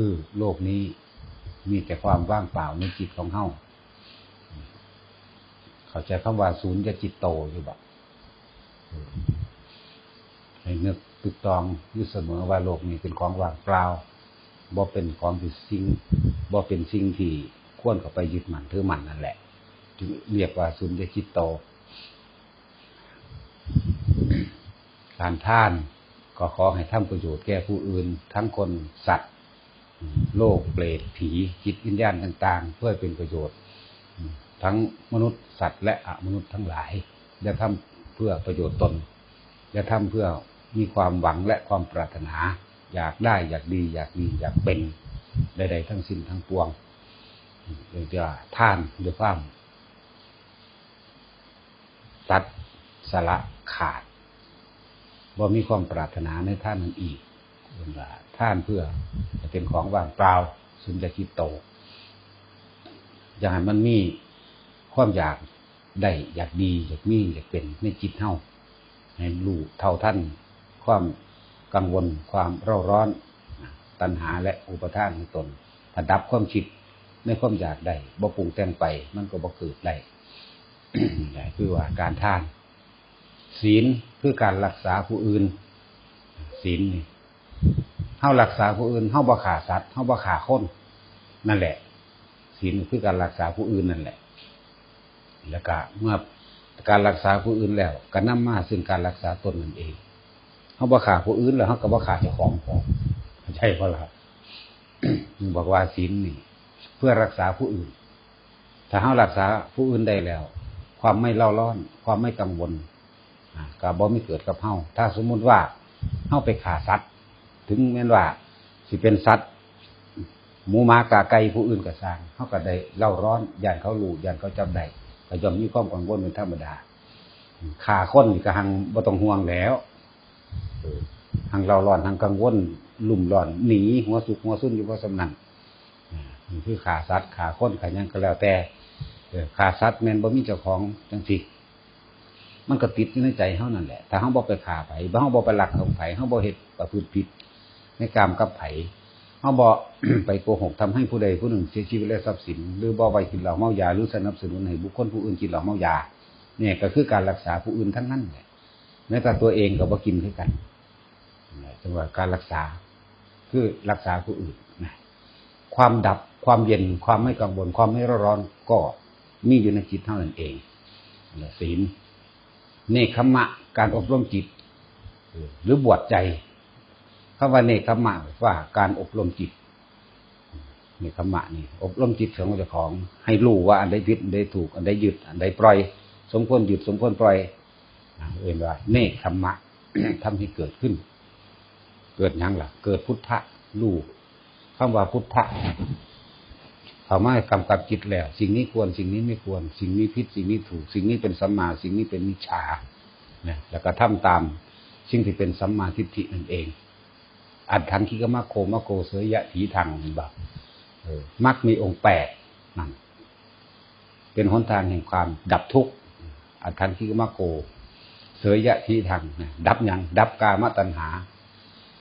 คือโลกนี้มีแต่ความว่างเปล่าในจิตของเฮาเข้าใจคำว่าศูนย์จะจิตโตอยู่บ่ให้นึกตึกตองอยู่เสมอว่าโลกนี้เป็นของว่างเปล่าบ่เป็นของที่สิ่งบ่เป็นสิ่งที่ควรเข้าไปยึดมั่นถือมั่นนั่นแหละจึงเรียกว่าศูนย์จะจิตโต การท่านก็ขอให้ทำประโยชน์แก่ผู้อื่น ทั้งคนสัตว์ โลกเปรตผีจิตวิญญาณต่าง ๆ เพื่อเป็นประโยชน์ ทั้งมนุษย์สัตว์และอมนุษย์ทั้งหลายอย่าทำเพื่อประโยชน์ตนอย่าทำเพื่อมีความหวังและความปรารถนา อยากได้อยากดี อยากดีอยากเป็นใดๆทั้งสิ้นทั้งปวงเรียกว่าท่านด้วยความตัดสละขาดบ่มีความปรารถนาในท่านนั้นอีก ท่านเพื่อจะเป็นของว่างเปล่าสุญญคิดโตอย่างมันมีความอยากได้อยากดีอยากมีอยากเป็นในจิตเท่าให้รู้เท่าท่านความกังวลความเร่าร้อน ตัณหาและอุปทานของตนถ้าดับความคิดในความอยากได้บ่ปรุงแต่งไปมันก็บ่เกิดได้นี่คือว่าการท่าน ศีลคือการรักษาผู้อื่น ศีลนี่ เฮารักษาผู้อื่นเฮาบ่ฆ่าสัตว์เฮาบ่ฆ่าคนนั่นแหละศีลคือการรักษาผู้อื่นนั่นแหละ แล้วก็เมื่อการรักษาผู้อื่นแล้วก็นำมาซึ่งการรักษาตนนั่นเองเฮาบ่ฆ่าผู้อื่นแล้วเฮาก็บ่ฆ่าเจ้าของพอใช่บ่ล่ะบอกว่าศีลนี่ เพื่อรักษาผู้อื่น ถ้าเฮารักษาผู้อื่นได้แล้ว ความไม่เล่าร้อน ความไม่กังวลอ่าก็บ่มีเกิดกับเฮาถ้าสมมุติว่าเฮาไปฆ่าสัตว์ ถึงแม้นว่า สิเป็นสัตว์หมูหมากาไก่ผู้อื่นก็สร้างเขาก็ได้เล่าร้อนย่านเขาลูย่านเขาจำได้ก็ย่อมมีความกังวลเป็นธรรมดาขาคนนี่ก็หังบ่ต้องห่วงแล้วหังเล่าร้อนหังกังวลลุ่มร้อนหนีหัวสุกหัวซุ่นอยู่ว่าสำนันอ่าคือขาสัตว์ขาคนขายังก็แล้วแต่ขาสัตว์แม่นบ่มีเจ้าของจังสิมันก็ติดในใจเฮานั่นแหละ ถ้าเฮาบ่ไปฆ่าไผบ่เฮาบ่ไปหลักของไผเฮาบ่เฮ็ดประพฤติผิด ในกามกับไผเขาบอกไปโกหกทำให้ผู้ใดผู้หนึ่งเสียชีวิตและทรัพย์สิน หรือบ่ไปกินเหล้าเมายาหรือสนับสนุนให้บุคคลผู้อื่นกินเหล้าเมายา เนี่ยก็คือการรักษาผู้อื่นทั้งนั้นแหละแม้แต่ตัวเองก็บ่กินคือกันจังหวะการรักษาคือรักษาผู้อื่นนะความดับความเย็นความไม่กังวลความไม่ร้อนร้อนก็มีอยู่ในจิตเท่านั้นเองศีลเนคขมะ การอบรมจิต หรือบวชใจ คำว่าเนคขมะว่าการอบรมจิตเนคขมะนี่ อบรมจิตของเจ้าของ ให้รู้ว่าอันใดผิดอันใดถูก อันใดหยุด อันใดปล่อย สมควรหยุดสมควรปล่อยเอ่นว่าเนคขมะทำให้เกิดขึ้น เกิดยังล่ะ เกิดพุทธะรู้คำว่าพุทธะเขามากำกับจิตแล้ว สิ่งนี้ควรสิ่งนี้ไม่ควร สิ่งนี้ผิดสิ่งนี้ถูก สิ่งนี้เป็นสัมมา สิ่งนี้เป็นมิจฉาเนี่ยแล้วก็ทำตาม สิ่งที่เป็นสัมมาทิฏฐินั่นเอง อัดทันคิกมะโคมะโกเสยยะถีทางแบบมักมีองค์แปดนั่นเป็นหนทางแห่งความดับทุกข์อัดทันคิกมะโก เสยยะถีทางดับยังดับกามตัณหา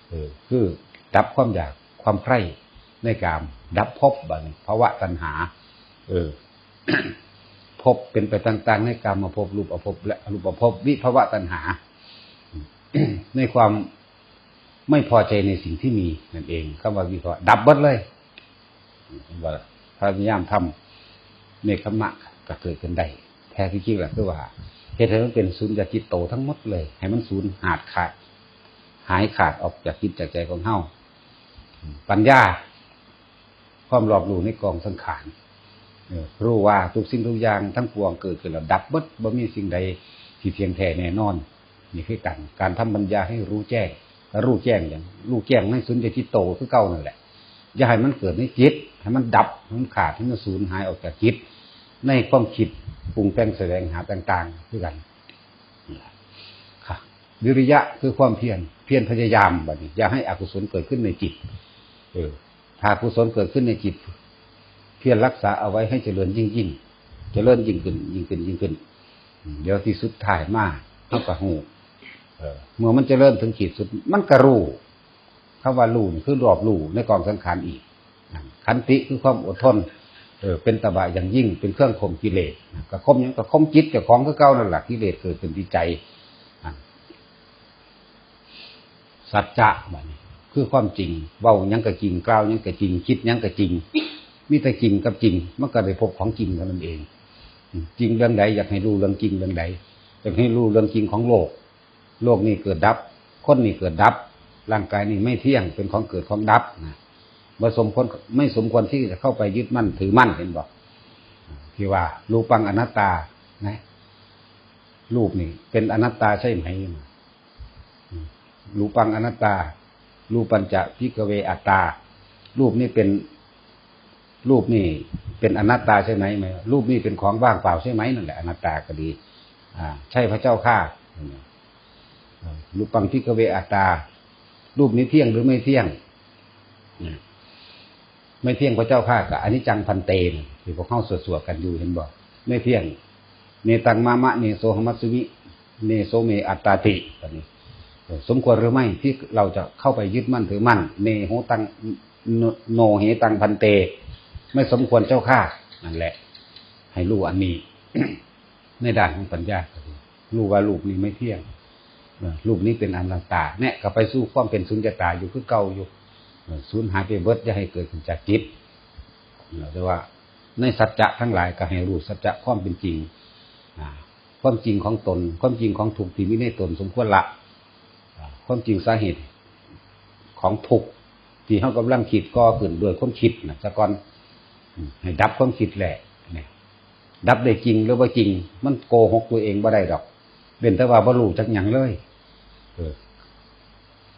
เออคือดับความอยากความใคร่ในกาม ดับภพบันภาวะตัณหา เออภพเป็นไปต่าง ๆ ในกามมาภพรูปอภพและอรูปภพวิภาวะตัณหา ในความ ไม่พอใจในสิ่งที่มีนั่นเองคำว่าวิเคราะห์ดับเบิดเลยว่าพยายามทำในคำมะก็เกิดขึ้นได้แท้ที่จริงแหละคือว่าเหตุให้มันเป็นศูนย์จากจิตโตทั้งหมดเลย ให้มันศูนย์หาดขาด หายขาดออกจากจิตจากใจของเฮาปัญญา ความรอบรู้ในกองสังขารรู้ว่าทุกสิ่งทุกอย่างทั้งปวงเกิดขึ้นแล้วดับเบิดบ่มีสิ่งใดที่เทียงแท้แน่นอน นี่คือการการทำปัญญาให้รู้แจ้ง รู้แจ้งอย่างรู้แจ้งในสุญญทิโตคือเก่านั่นแหละอย่าให้มันเกิดในจิตให้มันดับให้มันขาดให้มันสูญหายออกจากจิต ในความคิดปรุงแต่งแสดงหาต่างๆด้วยกันค่ะวิริยะคือความเพียรเพียรพยายามแบบนี้อย่าให้อกุศลเกิดขึ้นในจิต เออถ้ากุศลเกิดขึ้นในจิต เพียรรักษาเอาไว้ให้เจริญยิ่งยิ่งเจริญยิ่งขึ้นยิ่งขึ้นยิ่งขึ้น เดี๋ยวที่สุดถ่ายมากเท่ากับหู เมื่อมันจะเริ่มถึงขีดสุด มันกระรู้คำว่ารู้นี่คือรอบรู้ในกองสังขารอีกขันติคือความอดทนเออเป็นตบะอย่างยิ่งเป็นเครื่องข่มกิเลสกระคมยังกระคมจิตกับของคือเก่านั่นแหละกิเลสเกิดเป็นที่ใจสัจจะบัดนี้คือความจริงเว้ายังก็จริงกล่าวยังก็จริง คิดยังก็จริงมีแต่จริงกับจริงมันก็ได้พบของจริงเท่านั้นเอง จริงเรื่องใดอยากให้รู้เรื่องจริงเรื่องใดอยากให้รู้เรื่องจริงของโลก โลกนี้เกิดดับ คนนี้เกิดดับ ร่างกายนี้ไม่เที่ยงเป็นของเกิดของดับนะบ่สมควรไม่สมควรที่จะเข้าไปยึดมั่นถือมั่นเห็นบอกที่ว่ารูปังอนัตตานะรูปนี่เป็นอนัตตาใช่ไหมรูปังอนัตตา รูปัญจะพิกเวอัตตา รูปนี่เป็น รูปนี่เป็นอนัตตาใช่ไหมไหมรูปนี่เป็นของว่างเปล่าใช่ไหมนั่นแหละอนัตตาก็ดี อ่า ใช่พระเจ้าข้า รูปังพิกเวอัตา รูปนี้เที่ยงหรือไม่เที่ยง ไม่เที่ยงพระเจ้าข้ากับอนิจจังพันเตนที่พวกเข้าสวดๆกันอยู่เห็นบ่ไม่เที่ยง เนตังมามะเนโสหมัสสุวิเนโสเมอัตตาติแบบนี้ สมควรหรือไม่ที่เราจะเข้าไปยึดมั่นถือมั่น เนโหตังโนเหตังพันเต ไม่สมควรเจ้าข้านั่นแหละ ให้รู้อันนี้ในด้านของปัญญารู้ว่าลูกนี้ไม่เที่ยง ลูกนี้เป็นอนัตตาเนี่ยก็ไปสู้ความเป็นสุญญตาอยู่คือเก่าอยู่สูญหายไปเบิดจะให้เกิดขึ้นจากจิตแต่ว่า ในสัจจะทั้งหลายก็ให้รู้สัจจะความเป็นจริงความจริงของตน ความจริงของถูกที่มีในตน สมควรละความจริงสาเหตุของทุกที่เขากำลังคิดก็ขึ้นด้วยความคิดนะสะก่อนให้ดับความคิดแหละเนี่ยดับได้จริงหรือว่าจริง มันโกหกตัวเองบ่ได้ดอกเป็นแต่ว่าบรรลุจักอย่างเลย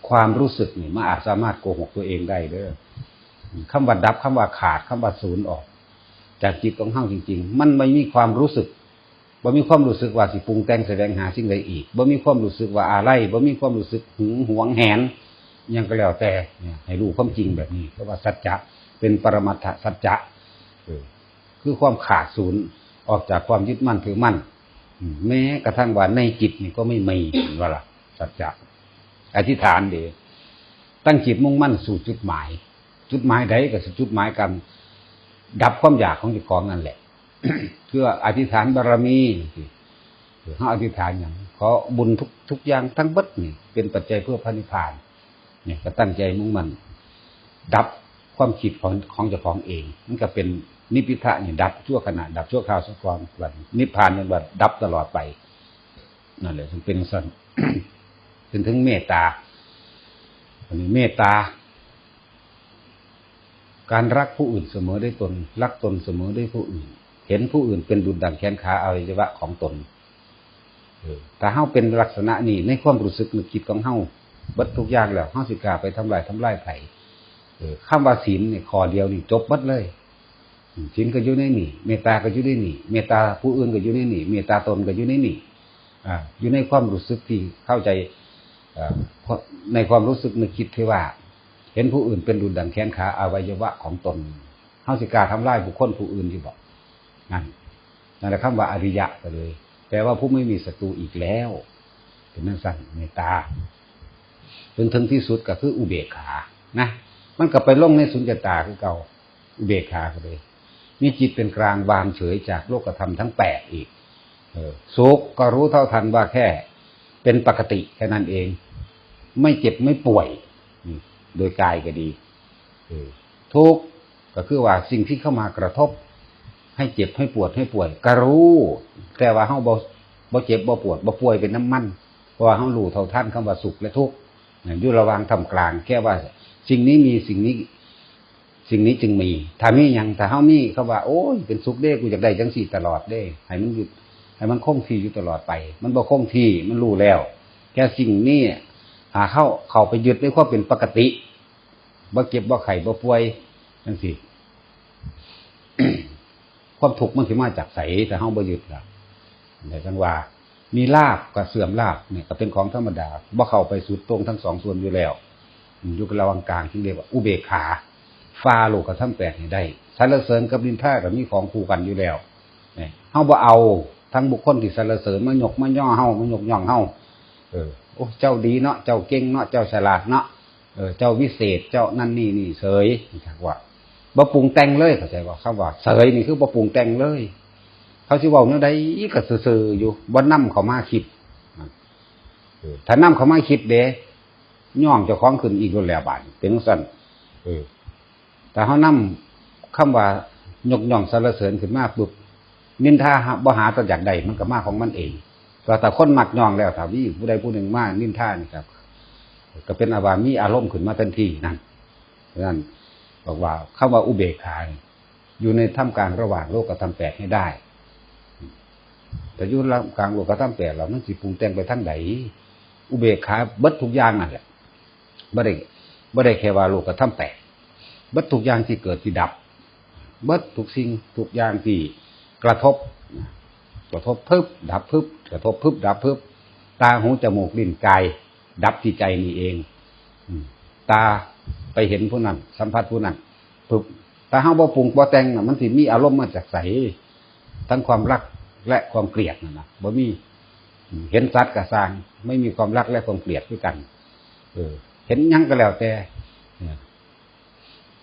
ความรู้สึกนี่มันอาจสามารถโกหกตัวเองได้เด้อคำว่าดับคำว่าขาดคำว่าศูนย์ออก จากจิตของเฮาจริง ๆ มันไม่มีความรู้สึกบ่มีความรู้สึกว่าสิปรุงแต่งแสดงหาสิ่งใดอีกบ่มีความรู้สึกว่าอะไรบ่มีความรู้สึกหึงหวงแหนยังก็แล้วแต่เนี่ยให้รู้ความจริงแบบนี้เพราะว่าสัจจะเป็นปรมัตถสัจจะคือความขาดศูนย์ออกจากความยึดมั่นถือมั่น แม้กระทั่งว่าในจิตนี่ก็ไม่มีเห็นว่าล่ะ สัจจะอธิษฐานเดีตั้งจิตมุ่งมั่นสู่จุดหมาย จุดหมายใดก็คือจุดหมายกันดับความอยากของจิตของนั่นแหละเพื่ออธิษฐานบารมีเขาอธิษฐานอย่างขอบุญทุกทุกอย่างทั้งบัดนี่เป็นปัจจัยเพื่อพระนิพพานเนี่ยก็ตั้งใจมุ่งมั่นดับความคิดของของเจ้าของเองมันก็เป็นนิพพิทะเนี่ยดับชั่วขณะดับชั่วคราวสักก่อนวันนิพพานเป็นแบบดับตลอดไปนั่นแหละถึงเป็นสัน ถึงถึงเมตตาอันนี้เมตตา การรักผู้อื่นเสมอด้วยตน รักตนเสมอด้วยผู้อื่น เห็นผู้อื่นเป็นดุจดังแขนขาอวัยวะของตนถ้าเฮาเป็นลักษณะนี้ในความรู้สึกนึกคิดของเฮาบัดทุกอย่างแล้วเฮาสิกาไปทำลายทำลายไผเออคำว่าศีลเนี่ยขอเดียวนี่จบบัดเลยศีลก็อยู่ในนี่เมตตาก็อยู่ในนี่เมตตาผู้อื่นก็อยู่ในนี่เมตตาตนก็อยู่ในนี่อ่าอยู่ในความรู้สึกที่เข้าใจ ในความรู้สึกนึกคิดที่ว่า เห็นผู้อื่นเป็นดุจดังแขนขาอวัยวะของตนเฮาสิกาทำลายบุคคลผู้อื่นอยู่บ่นั่นนั่นแหละคำว่าอริยะก็เลยแปลว่าผู้ไม่มีศัตรูอีกแล้วเป็นนั่นสั่นเมตตาจนถึงที่สุดก็คืออุเบกขานะมันก็ไปล่งในสุญญตาคือเก่าอุเบกขาก็เลยมีจิตเป็นกลางวางเฉยจากโลกธรรมทั้งแปดอีกสุขก็รู้เท่าทันว่าแค่ เป็นปกติแค่นั้นเอง ไม่เจ็บไม่ป่วย โดยกายก็ดีทุกข์ก็คือว่าสิ่งที่เข้ามากระทบ ให้เจ็บให้ปวดให้ป่วยก็รู้ แต่ว่าเฮาบ่บ่เจ็บบ่ปวดบ่ป่วยเป็นน้ำมันเพราะว่าเฮารู้เท่าทันคำว่าสุขและทุกข์อยู่ระวางทำกลาง แค่ว่า สิ่งนี้มีสิ่งนี้ สิ่งนี้จึงมีถ้ามีหยังถ้าเฮามีคำว่า โอ้ยเป็นสุขเด้กูอยากได้จังสี่ตลอดเด้ ให้มันหยุดให้มันคงที่อยู่ตลอดไป มันบ่คงที่มันรู้แล้ว แค่สิ่งนี้ หาเข้าเข้าไปยึดในความเป็นปกติบ่เจ็บบ่ไข้บ่ป่วยจังสี่ความทุกข์มันสิมาจากใสแต่เฮาบ่ยึดล่ะในจังว่า มีลาบกับเสื่อมลาบเนี่ยก็เป็นของธรรมดาบ่เข้าไปสุดตรงทั้งสองส่วนอยู่แล้วอยู่กับระว่างกลางที่เรียกว่าอุเบกขาฟาโลกกับทั้งแปดนี่ได้สรรเสริญกับดินท่ากับมีของคู่กันอยู่แล้วเนี่ยเฮาบ่เอาทั้งบุคคลที่สรรเสริญมายกมาย่อเฮามายกย่องเฮา เออโอ้เจ้าดีเนาะเจ้าเก่งเนาะเจ้าฉลาดเนาะเออเจ้าวิเศษเจ้านั่นนี่นี่เสยจักว่าบ่ปรุงแต่งเลยเข้าใจว่าคำว่าเสยนี่คือบ่ปรุงแต่งเลย เขาสิว้าแนวใดก็ซื่อๆอยู่บ่นำเขามาคิดถ้านำเขามาคิดเด้ย่องเจ้าของขึ้นอีกแล้วแหละบาดเป็นจังซั่นเออแต่เฮานำคำว่ายกย่องสรรเสริญขึ้นมาปุ๊บนินทาหาบ่หาตัวจากใดมันก็มาของมันเอง ก็แต่คนมักยองแล้วถามีผู้ใดผู้หนึ่งมานินท่านี่ครับ ก็เป็นอาวามีอารมณ์ขึ้นมาทันทีนั่นนั่นบอกว่าคำว่าอุเบกขาอยู่ในท่ามกลางระหว่างโลกกับธรรมแปดให้ได้ แต่อยู่ระหว่างกลางโลกกับธรรมแปดเรามันสิปรุงแต่งไปทั้งใดอุเบกขาเบิดทุกอย่างนั่นแหละบ่ได้บ่ได้แค่ว่าโลกกับธรรมแปดเบิดทุกอย่างที่เกิดที่ดับเบิดทุกสิ่งทุกอย่างที่กระทบ กระทบพึบดับพึบกระทบพึบดับพึบตาหูจมูกลิ้นกาย ดับที่ใจนี่เองตาไปเห็นผู้นั้นสัมผัสผู้นั้นปึ๊บตาเฮาบ่ปรุงบ่แต่งน่ะมันสิมีอารมณ์มาจากใสทั้งความรักและความเกลียดนั่นน่ะบ่มีเห็นสัตว์กับสร้าง ไม่มีความรักและความเกลียดด้วยกัน เออ เห็นยังก็แล้วแต่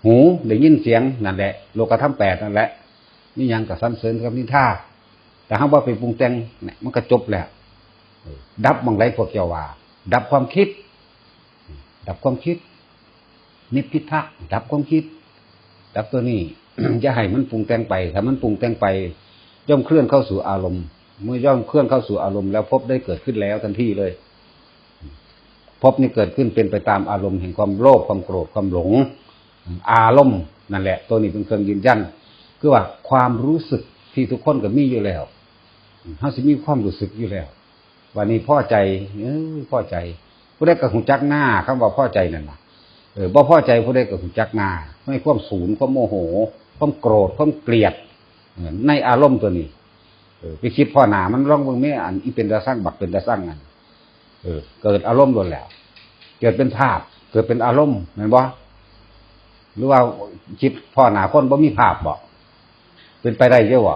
หูได้ยินเสียงนั่นแหละ โลกธรรมแปดนั่นแหละนี่ยังกับสันเสริญกับนินทา แต่เฮาบ่ไปปรุงแต่งเนี่ยมันก็จบแล้วดับบังไรพวกเจ้าว่า ดับความคิด ดับความคิด นิพพิทะดับความคิด ดับตัวนี้อย่าให้มันปรุงแต่งไปถ้ามันปรุงแต่งไป ย่อมเคลื่อนเข้าสู่อารมณ์ เมื่อย่อมเคลื่อนเข้าสู่อารมณ์แล้วพบได้เกิดขึ้นแล้วทันทีเลย พบนี่เกิดขึ้นเป็นไปตามอารมณ์แห่งความโลภความโกรธความหลง อารมณ์นั่นแหละ ตัวนี้เป็นเครื่องยืนยันคือว่าความรู้สึก ที่ทุกคนก็มีอยู่แล้วเขาสิมีความรู้สึกอยู่แล้ว วันนี้พ่อใจเออพ่อใจ ผู้ใดก็หูจักหน้าคำว่าพ่อใจนั่นนะเออบ่พ่อใจผู้ใดก็หูจักหน้าไม่ความสูญความโมโห ความโกรธความเกลียดในอารมณ์ตัวนี้เออไปคิดพ่อหนามันร้องเบิ่งแม่อันอีเป็นตาสร้างบักเป็นตาสร้างอันเออ เกิดอารมณ์โดนแล้ว เกิดเป็นภาพ เกิดเป็นอารมณ์เห็นบ่หรือว่าคิดพ่อหนาคนบ่มีภาพบ่ เป็นไปได้เยอะบ่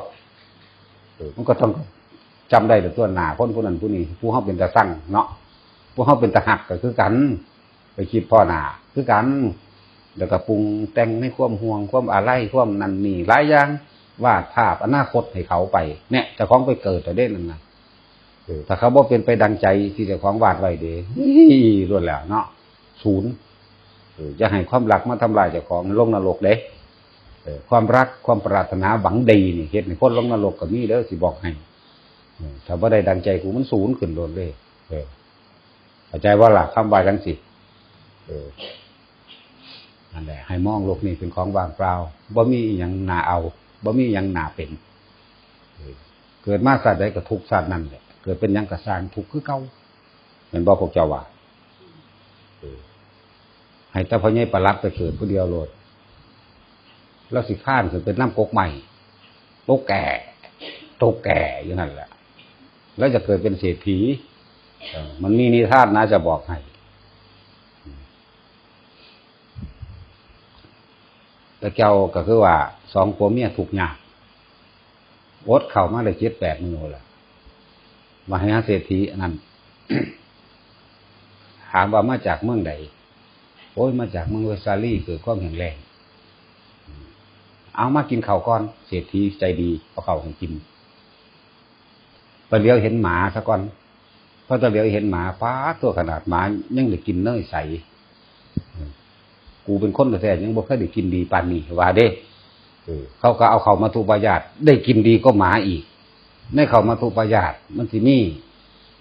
เออมันก็ต้องจำได้แต่ตัวหนาคนผู้นั้นผู้นี้ผู้เขาเป็นตาสั่งเนาะผู้เขาเป็นตาหักก็คือกัน ไปคิดพ่อหนาคือกันแล้วก็ปรุงแต่งในความห่วงความอะไรความนันนี่หลายอย่างวาดภาพอนาคตให้เขาไป เนี่ยเจะคล้าของไปเกิดแต่เด่นนั่นนะเออถ้าเขาบอกเป็นไปดังใจที่เจะคล้าของวาดไว้เด้รวดแล้วเนาะศูนย์เออจะให้ความรักมาทำลายเจ้าของลงนรกเด้เออ ความรักความปรารถนาหวังดีนี่เหตุในคนลงนรกก็มีเด้อสิบอกให้ถ้าว่าได้ดังใจกูมันศูนย์ขึ้นโดนเลยเออเข้าใจว่าล่ะคำว่าจังสิเออนั่นแหละให้มองโลกนี้เป็นของว่างเปล่าบ่มีอย่างนาเอาบ่มีอย่างนาเป็นเกิดมาสัตว์ใดก็ทุกสัตว์นั่นแหละเกิดเป็นยังกระสางทุกข์คือเก่าเป็นบ่พวกเจ้าว่าเออให้แต่พ่อใหญ่ประลัดไปเกิดผู้เดียวโลด แล้วสิข้านคือเป็นน้ำกกใหม่โตแก่โตแก่อย่างนั้นแหละ แล้วจะเกิดเป็นเศรษฐีมันมีนิทานนะจะบอกให้แต่เจ้าก็คือว่าสองผัวเมียถูกยากอดเข่ามาได้เจ็ดแปดมือแหละมาให้เศรษฐีนนั้นถามว่ามาจากเมืองใดโอ้ยมาจากเมืองเวสซาลีเกิดความแข็งแรง เอามากินข้าวก่อน เศรษฐีใจดีเอาข้าวให้กินไปเลี้ยวเห็นหมาซะก่อนพอตะเลี้ยวเห็นหมาป้าตัวขนาดหมายังได้กินเนยใสกูเป็นคนแท้ยังบ่เคยได้กินดีปานนี้ว่าเด้เขาก็เอาเขามาทุปายาตได้กินดีก็หมาอีกในเขามาทุปายาตมันสิมี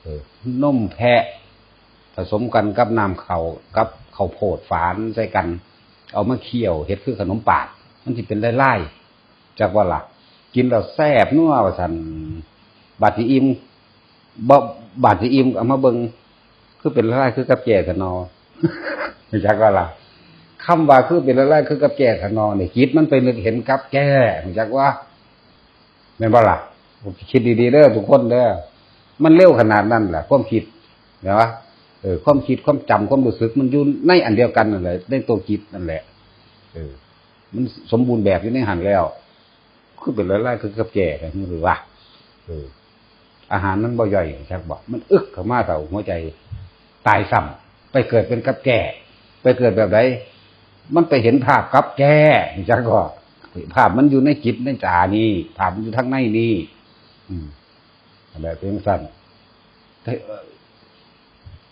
เออนมแพะ ผสมกันกับน้ำเขากับข้าวโพดฝานใส่กัน เอามาเคี่ยวเฮ็ดคือขนมปาด มันสิเป็นไล่ๆจากว่าล่ะ กินแล้วแซ่บนัวว่าซั่นบาดที่อิ่มบบาดที่อิ่มเอามาเบิงคือเป็นละลายคือกับแก่กันอไม่จักว่าล่ะคำว่าคือเป็นละลายคือกับแก่กันอเนี่ยคิดมันไปนึกเห็นกับแก่ไม่จักว่าแม่นบ่ล่ะคิดดีๆเด้อทุกคนเด้อมันเร็วขนาดนั้นแหละความคิดเห็นปะเออความคิดความจำความรู้สึกมันอยู่ในอันเดียวกันนั่นแหละในตัวคิดนั่นแหละ เออ มันสมบูรณ์แบบอยู่ในหันแล้วคือเป็นละลายคือกับแก่กันหรือว่าเออ อาหารนั้นบ่ย่อยชักบอกมันอึกเข้ามาเต่าหัวใจตายซ้ำไปเกิดเป็นกับแก่ ไปเกิดแบบไหนมันไปเห็นภาพกับแก่จังก็ภาพมันอยู่ในจิตในจานี่ภาพมันอยู่ทั้งในนี่อืมแบบเป็นสั้น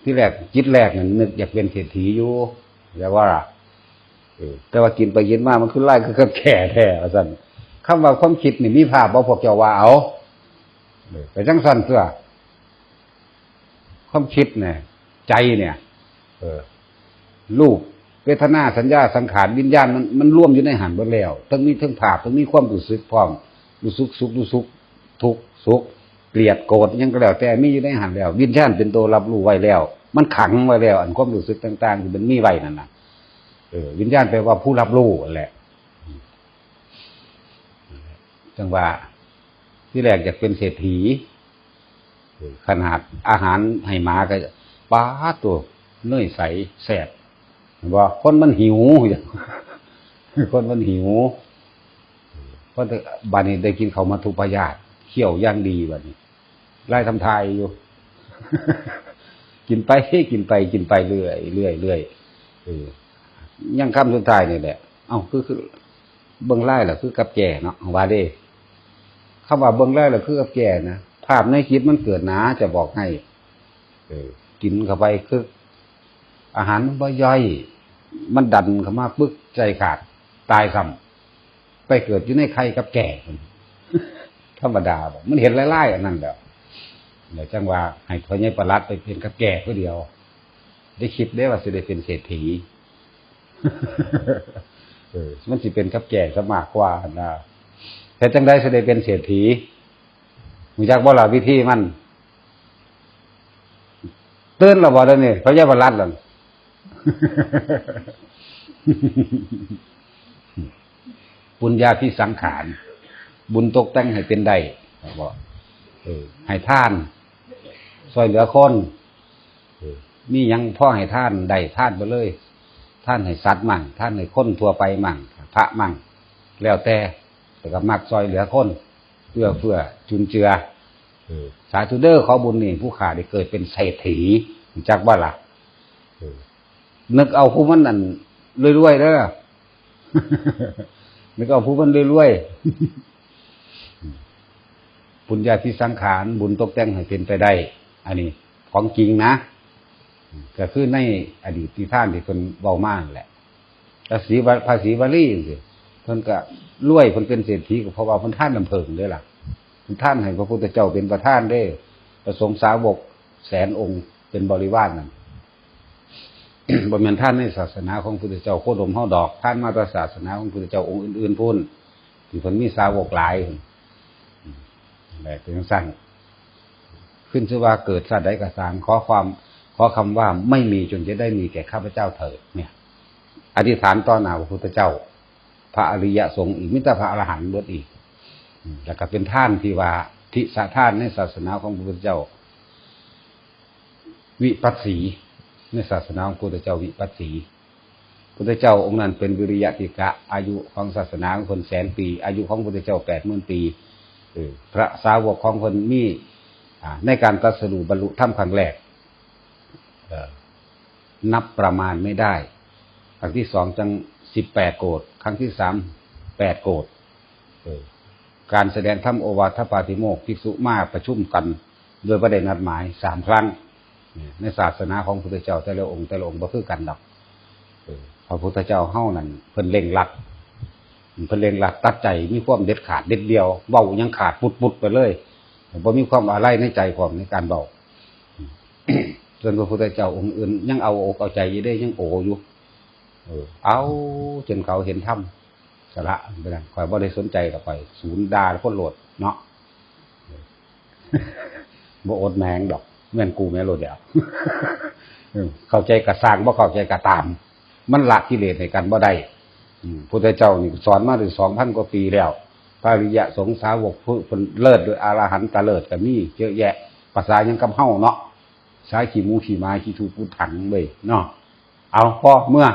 ที่แรกจิตแรกนั่นนึกอยากเป็นเศรษฐีอยู่แต่ว่าล่ะ แต่ว่ากินไปกินมามันคือไล่คือกับแก่แท้ว่าสั่นคำว่าความคิดนี่มีภาพบ่พวกเจ้าว่าเอาไปจังสั่นเพื่อความคิดเนี่ย ใจเนี่ย เออรูปเวทนาสัญญาสังขารวิญญาณมันมันร่วมอยู่ในหันหมดแล้วทั้งมีทั้งภาพทั้งมีความรู้สึกพร้อมรู้สึกสุขรู้สุขทุกข์สุขเกลียดโกรธยังก็แล้ว แต่มีอยู่ในหันแล้ว วิญญาณเป็นตัวรับรู้ไว้แล้ว มันขังไว้แล้ว อันความรู้สึกต่างๆที่มันมีไว้นั่นน่ะ ออวิญญาณแปลว่าผู้รับรู้แหละจังว่าที่แรกอยากเป็นเศรษฐีขนาดอาหารให้หมาก็ป้าตัวเนื่อยใสแสบว่าคนมันหิวอย่างคนมันหิวเพราะบานนี้ได้กินเขาวมาทุปายาตเขี่ยวย่างดีบัดนี้ไล่ทำทายอยู่ กินไปกินไปกินไปเรื่อยเรื่อยเรื่อยเออ ย่างคำสุดท้ายนี่แหละ เอ้าคือคือเบิ้องไล่แหละคือกับแก่เนาะว่าเด้คำว่าเบิ้องไล่แหละคือกับแก่นะภาพในคิดมันเกิดหนาจะบอกให้ เออ กินเข้าไปคืออาหารมันบ่ย่อย มันดันเข้ามาปึ๊กใจขาด ตายซ้ำไปเกิดอยู่ในไข่กับแก่ธรรมดาบ่มันเห็นไล่ๆอันนั้นแล้วเดี๋ยวจังว่าให้พ่อใหญ่ประลัดไปเป็นกับแก่ผู้เดียว ได้คิดได้ว่าสิได้เป็นเศรษฐี เออ มันสิเป็นกับแก่ซะมากกว่านะแต่จังได้สิได้เป็นเศรษฐีมูจักบ่ล่ะวิธีมันเตือนเราบ่ได้นี่พ่อใหญ่ประหลัดล่ะบุญญาพิสังขาร บุญตกแต่งให้เป็นได้บอกให้ท่านซอยเหลือคนมียังพ่อให้ท่านได้ท่านไปเลย ท่านให้สัตว์มั่งท่านให้คนทั่วไปมั่งพระมั่งแล้วแต่แต่ก็มักซอยเหลือคนเพื่อเพื่อจุนเจือสาธุเดอร์ขอบุญนี่ผู้ขาได้เกิดเป็นเศรษฐีจักว่าล่ะนึกเอาผู้มันนั่นรวยๆเด้อนึกเอาผู้มันรวยๆบุญญาธิสังขารบุญตกแต่งให้เป็นไปได้ อันนี้ของจริงนะ ก็คือในอดีตที่ท่านที่คนเบามากแหละภาษีภาษีบาลีสิเพิ่นก็รวยเพิ่นเป็นเศรษฐีก็เพราะว่าเพิ่นท่านลำเพิงด้อล่ะเพิ่นท่านให้พระพุทธเจ้าเป็นประธานได้ประสงค์สาวกแสนองค์เป็นบริวารนั่นบ่แม่นท่านในศาสนาของพุทธเจ้าโคดมเฮาดอก ท่านมาจาศาสนาของพุทธเจ้าองค์อื่นๆพุ่นที่เพิ่นมีสาวกหลายพุ่นอืมแบบเป็นสั้นขึ้นชื่อว่าเกิดสัตว์ใดก็สางขอความ ขอคำว่าไม่มีจนจะได้มีแก่ข้าพเจ้าเถิดเนี่ย อธิษฐานต่อหน้าพระพุทธเจ้า พระอริยสงฆ์อีกมิตรพระอรหันต์ลดอีกแล้วก็เป็นท่านที่ว่าทิสาท่านในศาสนาของพระพุทธเจ้า วิปัสสีในศาสนาของพุทธเจ้าวิปัสสีพุทธเจ้าองค์นั้นเป็นวิริยะติกะ อายุของศาสนาของคนแสนปี อายุของพุทธเจ้าแปดหมื่นปีพระสาวกของคนมีในการตรัสรู้บรรลุธรรมครั้งแรก นับประมาณไม่ได้ ครั้งที่สองจังสิบแปดโกดครั้งที่สามแปดโกดการแสดงธรรมโอวาทปาติโมกภิกษุมาประชุมกัน โดยประเด็นนัดหมายสามครั้ง ในศาสนาของพระพุทธเจ้าแต่ละองค์แต่ละองค์บ่คือกันดอกเอพระพุทธเจ้าเฮ้านั่นเพิ่นเล่งหลักเพิ่นเล่งหลักตัดใจมีความเด็ดขาดเด็ดเดียวเบายังขาดปุดปุดๆไปเลยบ่มีความอะไรในใจความในการเบา ส่วนพระพุทธเจ้าองค์อื่น ยังเอาอกเอาใจอยู่ได้ยังโออยู่เออ เอาจนเขาเห็นธรรมสละไปนั่นคอยบ่ได้สนใจกับไปศูนย์ดาคนโหลดเนาะบ่อดแมงดอกแม่นกูแม่โลดเดียวเข้าใจกระสร้างบ่เข้าใจกระตาม มันละกิเลสในกันบ่ได้พุทธเจ้านี่สอนมาถึงสองพันกว่าปีแล้วพระริยะสงสาวกผู้เพิ่นเลิศด้วยอรหันตะเลิศก็มีเยอะแยะภาษายังกำเฮ้าเนาะ ใช้ขี่มูขี่ม้าขี่ทูพูดถังเบยเนาะเอาพอเมื่อ